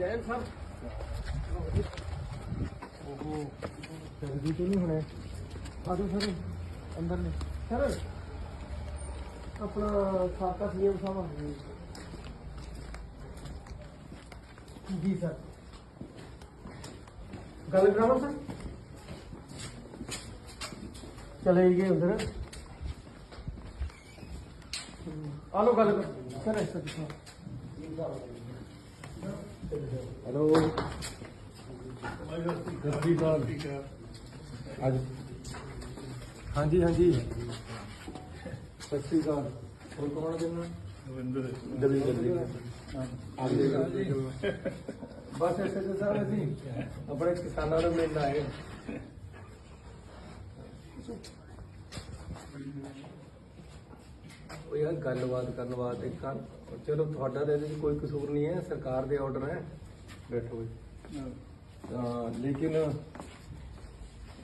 ਜੈਨ ਸਾਹਿਬ ਉਹ ਜਲਦੀ ਤੋਂ ਨਹੀਂ ਹੋਣੇ ਆਜੋ ਸਰ ਅੰਦਰ ਨੇ ਸਰ ਆਪਣਾ ਸਾਕਾ ਸੀਐਮ ਸਾਹਿਬ ਆ ਗਏ। ਜੀ ਸਰ ਗੱਲ ਕਰਾਵਾਂ ਸਰ ਚਲੇ ਗਏ ਅੰਦਰ ਆਲੋ ਗੱਲ ਕਰ ਸਰ ਇਸ ਤਰ੍ਹਾਂ ਹੈਲੋ। ਸ਼੍ਰੀ ਅਕਾਲ ਅੱਜ। ਹਾਂਜੀ ਹਾਂਜੀ। ਸਤਿ ਸ਼੍ਰੀ ਅਕਾਲ। ਹੋਰ ਕੌਣ ਦੇਣਾ ਦਵਿੰਦਰ ਦਵਿੰਦਰ ਹਾਂਜੀ ਬਸ ਐਸੇ ਤੇ ਸਾਰੇ ਅਸੀਂ। ਆਪਣੇ ਕਿਸਾਨਾਂ ਨੂੰ ਮਿਲਣ ਆਏ ਉਹ ਯਾਰ ਗੱਲਬਾਤ ਕਰਨ ਵਾਸਤੇ ਕਰ ਚਲੋ ਤੁਹਾਡਾ ਤਾਂ ਇਹਦੇ ਵਿੱਚ ਕੋਈ ਕਸੂਰ ਨਹੀਂ ਹੈ, ਸਰਕਾਰ ਦੇ ਆਰਡਰ ਹੈ। ਬੈਠੋ ਜੀ। ਤਾਂ ਲੇਕਿਨ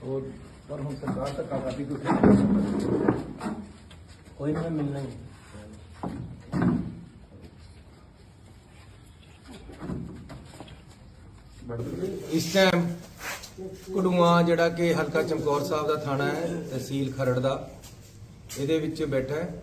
ਉਹ ਪਰ ਹੁਣ ਸਰਕਾਰ ਧੱਕਾ ਕਰਦੀ ਤੁਸੀਂ ਕੋਈ ਨਾ ਮਿਲਣਾ ਹੀ। ਇਸ ਟਾਈਮ ਕੁੜੂਆ ਜਿਹੜਾ ਕਿ ਹਲਕਾ ਚਮਕੌਰ ਸਾਹਿਬ ਦਾ ਥਾਣਾ ਹੈ, ਤਹਿਸੀਲ ਖਰੜ ਦਾ, ਇਹਦੇ ਵਿੱਚ ਬੈਠਾ ਹੈ।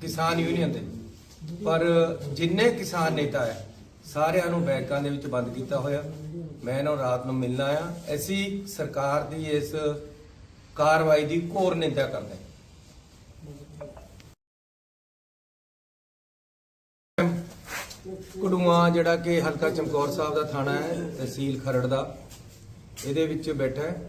ਕਿਸਾਨ ਯੂਨੀਅਨ ਦੇ। ਪਰ ਜਿੰਨੇ ਕਿਸਾਨ ਨੇਤਾ ਹੈ, ਸਾਰਿਆਂ ਨੂੰ ਬੈਂਕਾਂ ਦੇ ਵਿੱਚ ਬੰਦ ਕੀਤਾ ਹੋਇਆ। ਮੈਂ ਇਹਨਾਂ ਨੂੰ ਰਾਤ ਨੂੰ ਮਿਲਣਾ ਆ ਅਸੀਂ ਸਰਕਾਰ ਦੀ ਇਸ ਕਾਰਵਾਈ ਦੀ ਘੋਰ ਨਿੰਦਾ ਕਰਦੇ ਹਾਂ। ਜਿਹੜਾ ਕਿ ਹਲਕਾ ਚਮਕੌਰ ਸਾਹਿਬ ਦਾ ਥਾਣਾ ਹੈ, ਤਹਿਸੀਲ ਖਰੜ ਦਾ, ਇਹਦੇ ਵਿੱਚ ਬੈਠਾ ਹੈ।